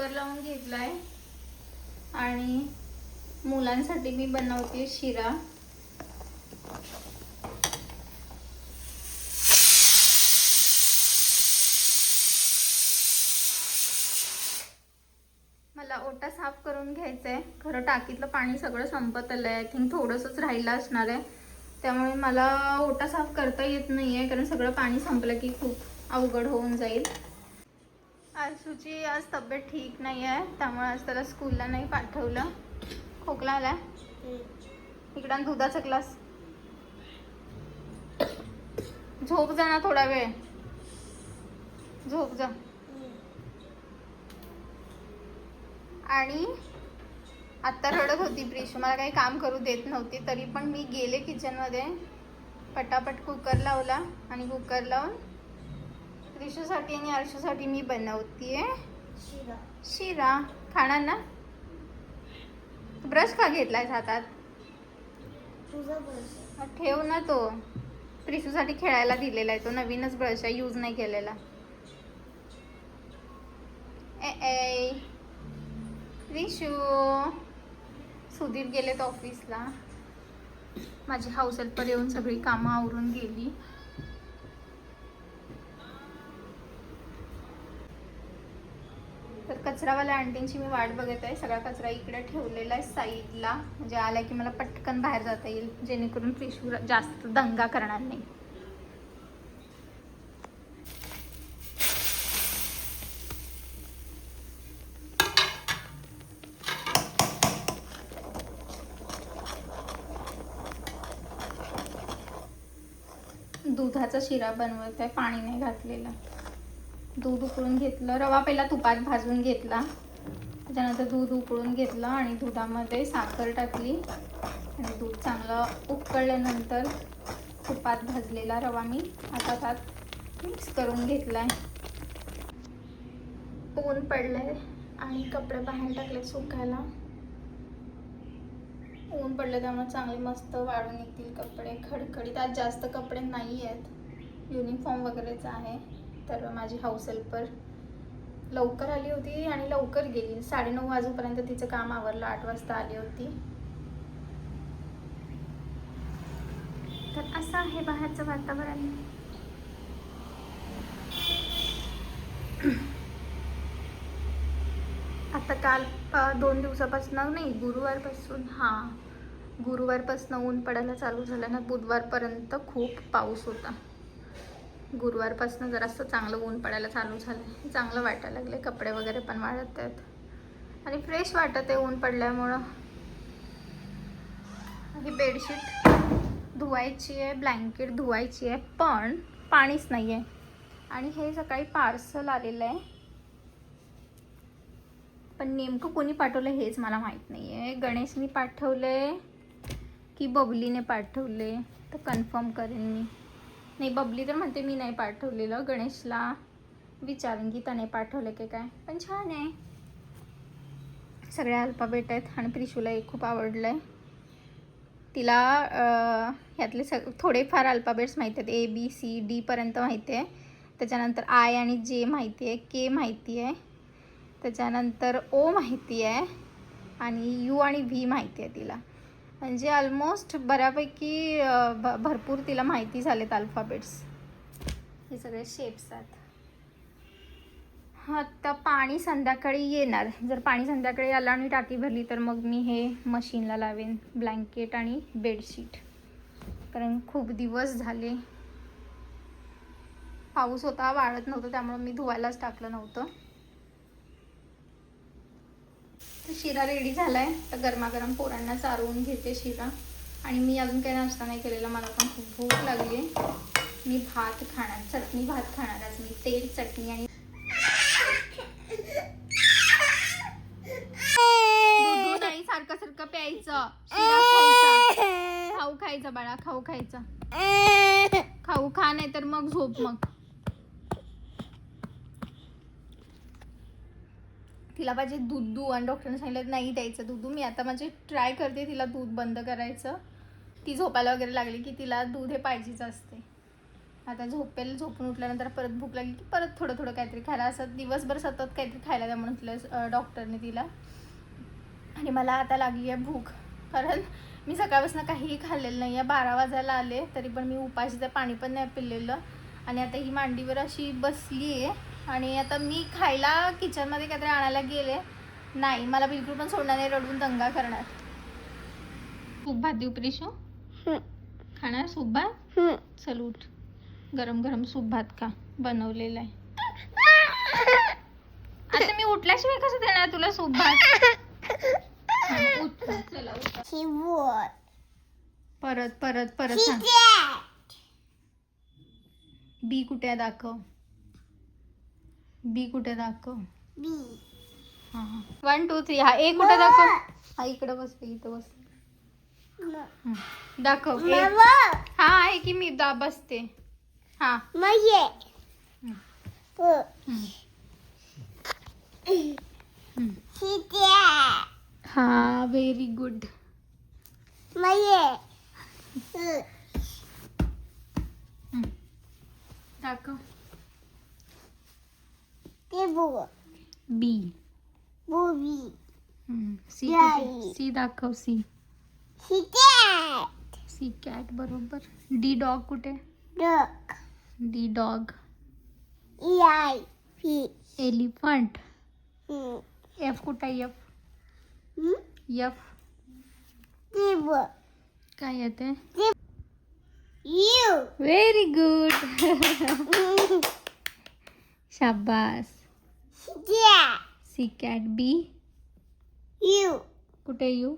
Cooker लावून घेतलाय. आणि मुलांसाठी मी बनवते शिरा. मला ओटा साफ करून घ्यायचा आहे खरं टाकीतलं पाणी सगळं संपत आलं आहे आय थिंक थोडंसंच राहिलं असणार आहे. त्यामुळे मला ओटा साफ करता येत नाही आहे कारण सगळं पाणी संपलं की खूप अवघड होऊन जाईल. आरसूची आज तब्येत ठीक नाही आहे त्यामुळे आज त्याला स्कूलला नाही पाठवलं. खोकला आला इकडं दुधाचा क्लास झोप जा ना थोडा वेळ. झोप जा. आणि आत्ता रडत होती ब्रिश मला काही काम करू देत नव्हती तरी पण मी गेले किचनमध्ये पटापट कुकर लावला आणि कुकर लावून प्रिशूसाठी आणि आरशूसाठी मी बनवतीये. शिरा. शिरा. खाणार ना? ब्रश का घेतलाय हातात? ठेव ना तो. प्रिशूसाठी खेळायला दिलेला आहे तो. नवीनच ब्रश आहे. यूज नाही केलेला. ए ए. रिशू सुधीर गेलेत ऑफिसला माझी हाऊस हेल्पर येऊन सगळी कामं आवरून गेली तर कचरावाल्या आंटींची मी वाट बघत आहे. सगळा कचरा इकडे ठेवलेला आहे साईडला. म्हणजे आला की मला पटकन बाहेर जाता येईल जेणेकरून पिशू जास्त दंगा करणार नाही. दुधाचा शिरा बनवत आहे पाणी नाही घातलेलं. दूध उकळून घेतलं. रवा पहिला तुपात भाजून घेतला. त्याच्यानंतर दूध उकळून घेतलं आणि दुधामध्ये साखर टाकली. आणि दूध चांगलं उकळल्यानंतर तुपात भाजलेला रवा मी आता त्यात मिक्स करून घेतला आहे ऊन पडलंय आणि कपडे बाहेर टाकले सुकायला. ऊन पडलं त्यामुळे चांगले मस्त वाळून येतील कपडे. खडखडीत आज जास्त कपडे नाही आहेत युनिफॉर्म वगैरेचा आहे. तर माझी हाऊस हेल्पर लवकर आली होती आणि लवकर गेली. साडेनऊ वाजेपर्यंत तिचं काम आवरलं. आठ वाजता आली होती. तर असं आहे बाहेरचं वातावरण. आता काल दोन दिवसापासून नाही गुरुवारपासून हां गुरुवारपासून ऊन पडायला चालू झालं ना बुधवारपर्यंत खूप पाऊस होता. गुरुवारपासून जरासं चांगलं ऊन पडायला चालू झालं आहे चांगलं वाटायला लागले कपडे वगैरे पण वाढत आहेत. आणि फ्रेश वाटत आहे ऊन पडल्यामुळं. ही बेडशीट धुवायची आहे ब्लँकेट धुवायची आहे पण पाणीच नाही आहे आणि हे सकाळी पार्सल आलेलं आहे. पण नेमकं कोणी पाठवलं हेच मला माहीत नाही आहे गणेशनी पाठवलं की बबलीने पाठवले तर कन्फर्म करेन मी. नाही बबली तर म्हणते मी नाही पाठवलेलं. गणेशला विचारेन की त्याने पाठवलं की काय. पण छान आहे. सगळे अल्पाबेट आहेत आणि प्रिशूला एक खूप आवडलं आहे तिला ह्यातले सग थोडेफार अल्पाबेट्स माहिती आहेत. ए बी सी डीपर्यंत माहिती आहे. त्याच्यानंतर आय आणि जे माहिती आहे. के माहिती आहे. त्याच्यानंतर ओ माहिती आहे. आणि यू आणि व्ही माहिती आहे तिला. म्हणजे ऑलमोस्ट बऱ्यापैकी भ भरपूर तिला माहिती झालेत अल्फाबेट्स हे सगळे शेप्स आहेत. आता पाणी संध्याकाळी येणार. जर पाणी संध्याकाळी आलं आणि टाकी भरली तर मग मी हे मशीनला लावेन. ब्लँकेट आणि बेडशीट कारण खूप दिवस झाले. पाऊस होता वाळत नव्हतं त्यामुळं मी धुवायलाच टाकलं नव्हतं तर शिरा रेडी झालाय. तर गरमागरम पोरांना चारवून घेते शिरा. आणि मी अजून काही नाश्ता नाही केलेला मला पण खूप भूक लागली मी भात खाणार चटणी भात खाणार आज मी तेल चटणी आणि दूध सारखं सारखं प्यायचं. शिरा खायचा. खाऊ खायचा बाळा खाऊ खायचा. खाऊ खा नाही तर मग झोप मग. तिला पाहिजे दूध दू आणि डॉक्टरने सांगितलं नाही द्यायचं दूध मी आता म्हणजे ट्राय करते तिला दूध बंद करायचं. ती झोपायला वगैरे लागली की तिला दूध हे पाहिजेच असते. आता झोपेल झोपून उठल्यानंतर परत भूक लागली की परत थोडं थोडं काहीतरी खायला. असं दिवसभर सतत काहीतरी खायला द्या म्हटलं डॉक्टरने तिला. आणि मला आता लागली आहे भूक. कारण मी सकाळपासून काहीही खाल्लेलं नाही आहे. बारा वाजायला आले तरी पण मी उपाशीचं पाणी पण नाही पिलेलं. आणि आता ही मांडीवर अशी बसली आहे आणि आता मी खायला किचनमध्ये काहीतरी आणायला गेले. नाही मला बिलकुल पण सोडणार नाही रडून दंगा करणार. सूप भात देऊ प्रिशू? खाणार सूप भात? चल उठ. गरम गरम सूप भात खा. बनवलेला आहे. आता मी उठल्याशिवाय कसं देणार तुला सूप भात? हा, उठ. चला उठ. Keyboard. परत परत परत सांग. बी कुठे आहे दाखव. बी कुठे दाखव. B. हा वन टू थ्री हा ए कुठे दाखव. हा इकडे बस इथं बस हं. दाखव ए हा आहे की मी दा बसते. हा. हं. हं. हं. हा व्हेरी गुड Maye. Uh. दाखव Keyboard. B Booby. C Yay. कुठे सी दाखव सी Keyboard. सी कॅट बरोबर डी डॉग कुठे Duck. D dog E-I. P. Elephant Hmm. F कुठे एफ Hmm? F Keyboard. काय येते You. व्हेरी गुड शाबास Yeah. C cat B You. कुठे U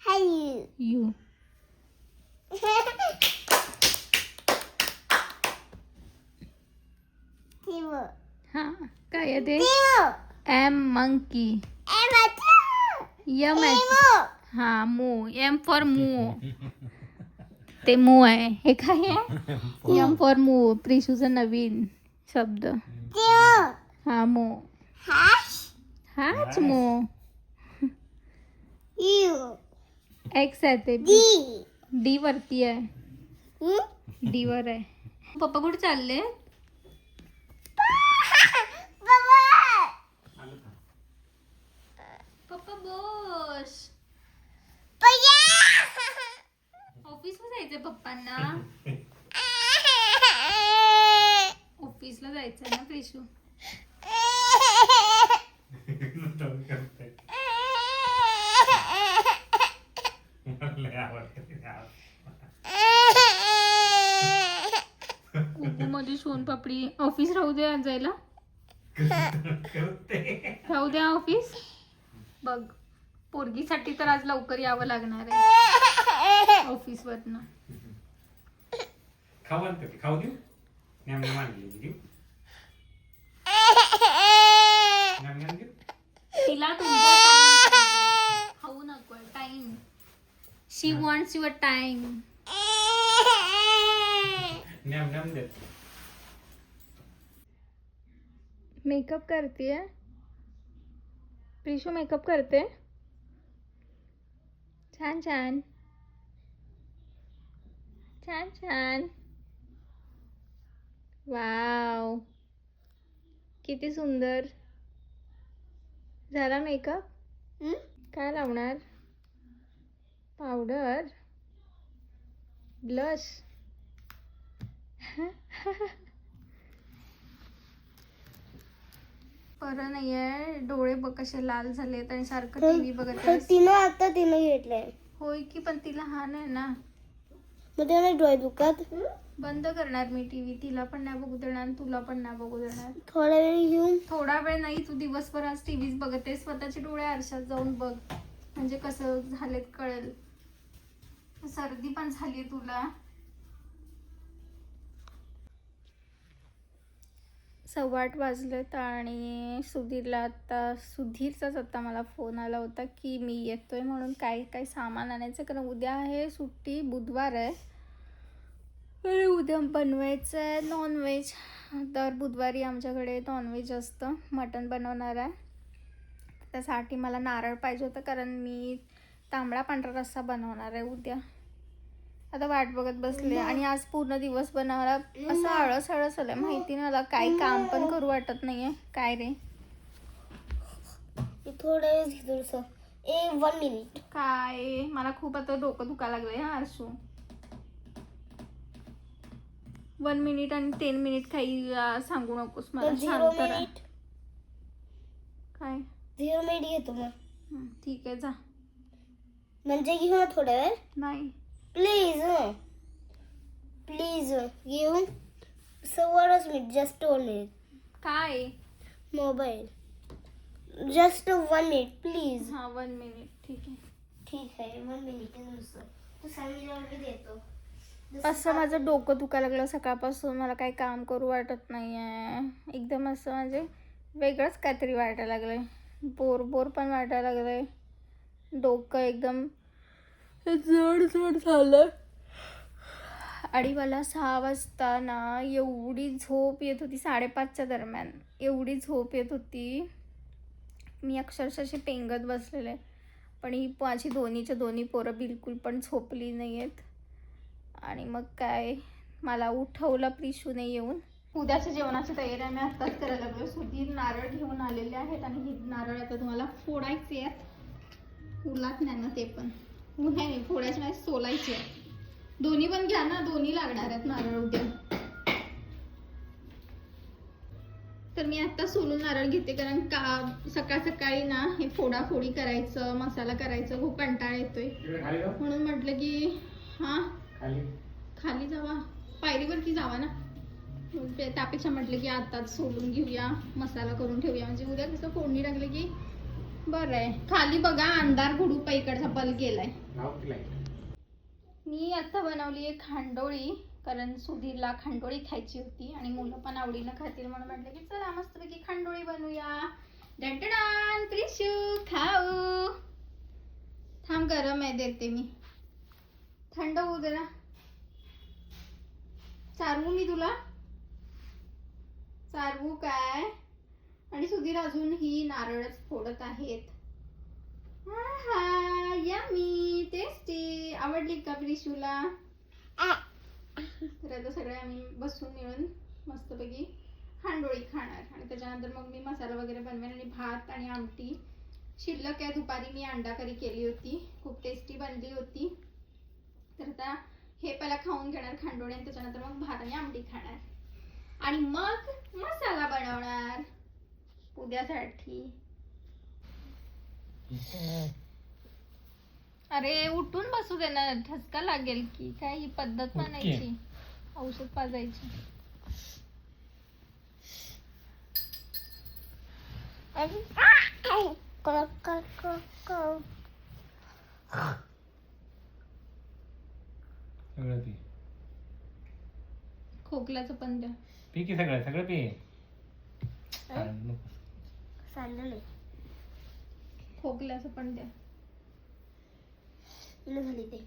How you? U Keyboard. हा काय येते Keyboard. M monkey too. M आहे Keyboard. हा मू एम फॉर मू ते मू आहे हे काय आहे एम फॉर मू प्रिशूचा नवीन शब्द Keyboard. हा मू Hash. मू You. एक्स आहे ते D. डी वरती आहे Hmm? डी वर आहे पप्पा कुठे चालले Baba. पप्पा बस. ऑफिसला जायचंय पप्पांना ऑफिसला जायचंय ना प्रिशू कुकू मध्ये सोनपापडी ऑफिस राहू दे आज जायला. राहू द्या ऑफिस. बघ पोरगीसाठी तर आज लवकर यावं लागणार आहे. ऑफिस वरनं खाऊ आणतो खाऊ देऊ? देऊ. तिला तुमचा time. पाहिजे. खाऊ नको time she wants your time name name they. Makeup करते प्रिशू मेकअप करते छान छान. छान छान. वाव किती सुंदर. झाला मेकअप? काय लावणार? पावडर? ब्लश? बरं नाही आहे डोळे बघ कसे लाल झालेत आणि सारखं टीव्ही बघत. तिनं आता तिनं घेतलंय. होय की पण तिला लहान आहे ना. मग त्याला डोळे दुखत. बंद करणार मी टीव्ही. तिला पण नाही बघू देणार आणि तुला पण नाही बघू देणार. थोडा वेळ घेऊन. थोडा वेळ नाही तू दिवसभर आज टीव्हीच बघत आहे स्वतःचे डोळे आरशात जाऊन बघ. म्हणजे कसं झालेत कळेल. सर्दी पण झाली तुला. सव्वा आठ वाजलेत आणि सुधीरला आता सुधीरचाच आता मला फोन आला होता की मी येतोय म्हणून काय काय सामान आणायचं कारण उद्या आहे सुट्टी बुधवार आहे. अरे उद्या बनवायचं आहे नॉनव्हेज दर बुधवारी आमच्याकडे नॉनव्हेज असतं. मटण बनवणार आहे. त्यासाठी मला नारळ पाहिजे होतं कारण मी तांबडा पांढरा रस्सा बनवणार आहे उद्या. आता वाट बघत बसले. आणि आज पूर्ण दिवस बनवायला असं आळस आळस आलंय. माहिती नाही मला. काही काम पण करू वाटत नाहीये. काय रे? थोडं ए वन मिनिट काय? मला खूप आता डोकं दुखायला लागलंय हा आरशू. वन मिनिट आणि टेन मिनिट काही अं, सांगू नकोस मला झिरो शांत राहा. मिनिट काय? झिरो मिनिट घेतो मग. हं, ठीक आहे जा. म्हणजे घेऊ ना थोडा वेळ? नाही. प्लीज प्लीज घेऊन सव्वाच मिनिट जस्ट वन मिनिट काय? Mobile just one minute please हा वन मिनिट ठीक आहे. ठीक आहे वन मिनिट नुसतं तू सांगितल्यावर मी देतो. असं माझं डोकं दुखायला लागलं. सकाळपासून मला काही काम करू वाटत नाही आहे एकदम असं म्हणजे वेगळंच काहीतरी वाटायला लागलंय. बोर बोर पण वाटायला लागलं आहे डोकं एकदम जड जड झालं आणि मला सहा वाजता ना एवढी झोप येत होती साडेपाचच्या दरम्यान. एवढी झोप येत होती. मी अक्षरशः पेंगत बसलेले. पण ही माझी दोन्हीच्या दोन्ही पोरं बिलकुल पण झोपली नाही आहेत आणि मग काय मला उठवलं प्रिशूने येऊन. उद्याच्या जेवणाची तयारी आम्ही आत्ताच करायला लागलो सुधीर नारळ घेऊन आलेले आहेत आणि हे नारळ आता तुम्हाला फोडायचे आहेत. उलात नाही ना ते पण. हो, नाही फोडायचे नाही सोलायचे आहेत. दोन्ही पण घ्या ना दोन्ही लागणार आहेत नारळ उद्या. तर मी आत्ता सोलून नारळ घेते कारण का सकाळ सकाळी ना हे फोडाफोडी करायचं मसाला करायचं खूप कंटाळा येतोय. म्हणून म्हटलं की हा खाली. खाली जावा. पायरीवरती जावा ना. त्यापेक्षा म्हटलं की आताच सोडून घेऊया. मसाला करून ठेवूया. म्हणजे उद्या कसं फोडणी टाकलं की बरं आहे. खाली बघा अंधार गुडूप इकडचा बल्ब गेलाय. मी आता बनवली आहे खांडोळी कारण सुधीरला खांडोळी खायची होती आणि मुलं पण आवडीनं खातील म्हणून म्हटलं की चला मस्तपैकी खांडोळी बनवूया. डंटडान प्रिशू खाऊ. थांब गरम आहे देते मी. थंड होऊ दे ना. चारवू मी तुला. चारवू काय? आणि सुधीर अजून ही नारळच फोडत आहेत. आहा, यम्मी टेस्टी आवडली का प्रिशूला तर आता सगळे आम्ही बसून मिळून मस्तपैकी खांडोळी खाणार. आणि त्याच्यानंतर मग मी मसाला वगैरे बनवेन आणि भात आणि आमटी. शिल्लक आहे दुपारी मी अंडा करी केली होती. खूप टेस्टी बनली होती. तर आता हे पहिला खाऊन घेणार खांडोळी आणि त्याच्यानंतर मग भात आणि आमटी खाणार. आणि मग मसाला बनवणार. उद्यासाठी. अरे उठून बसू दे ना. ठसका लागेल की. काय ही पद्धत म्हणायची? औषध पाजायची. सगळं पी. खोकल्याचं पण द्या. पी की सगळं? सगळं पी. सांडलं खोकल्याचं पण द्या. झाली ते.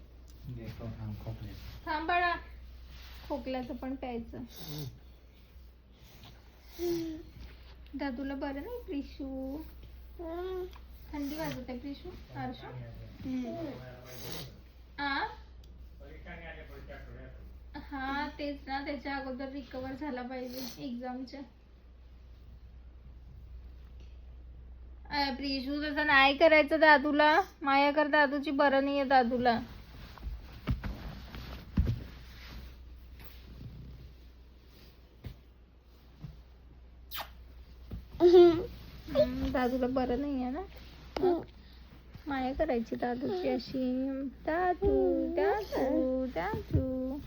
थांब बाळा खोकल्याचं पण प्यायचं. दादूला बरं नाही प्रिशू थंडी वाजत आहे प्रिशू आरशू आ? हा तेच ना त्याच्या अगोदर रिकवर झाला पाहिजे एक्झामच्या प्रिशू तसं नाही करायचं दादूला? माया कर दादूची बरं नाही आहे दादूला दादूला बरं नाही आहे ना? माया करायची दादूची अशी. दादू दादू दादू.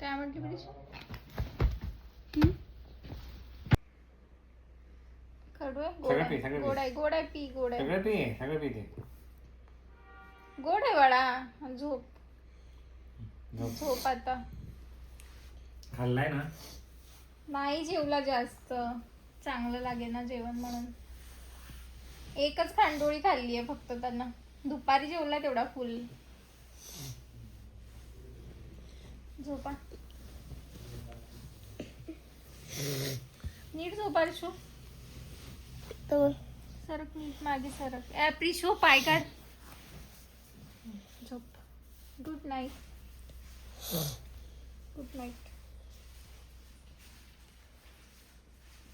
काय म्हटली प्रिशू कडू आहे गोड सगळं पी, आहे सगळं पी. गोड आहे गोड आहे पी गोड आहे सगळं पी सगळं पी ते गोड आहे बाळा झोप झोप. झोप आता. खाल्लाय ना? नाही जेवला जास्त. चांगलं लागे ना जेवण म्हणून. एकच खांडोळी खाल्ली आहे फक्त त्यांना. दुपारी जेवला तेवढा फुल झोपा. नीट झोपा ऋषू तो सरक मी मागे सरक. ॲप्रिश हो पाय काढ. झोप. Good night good night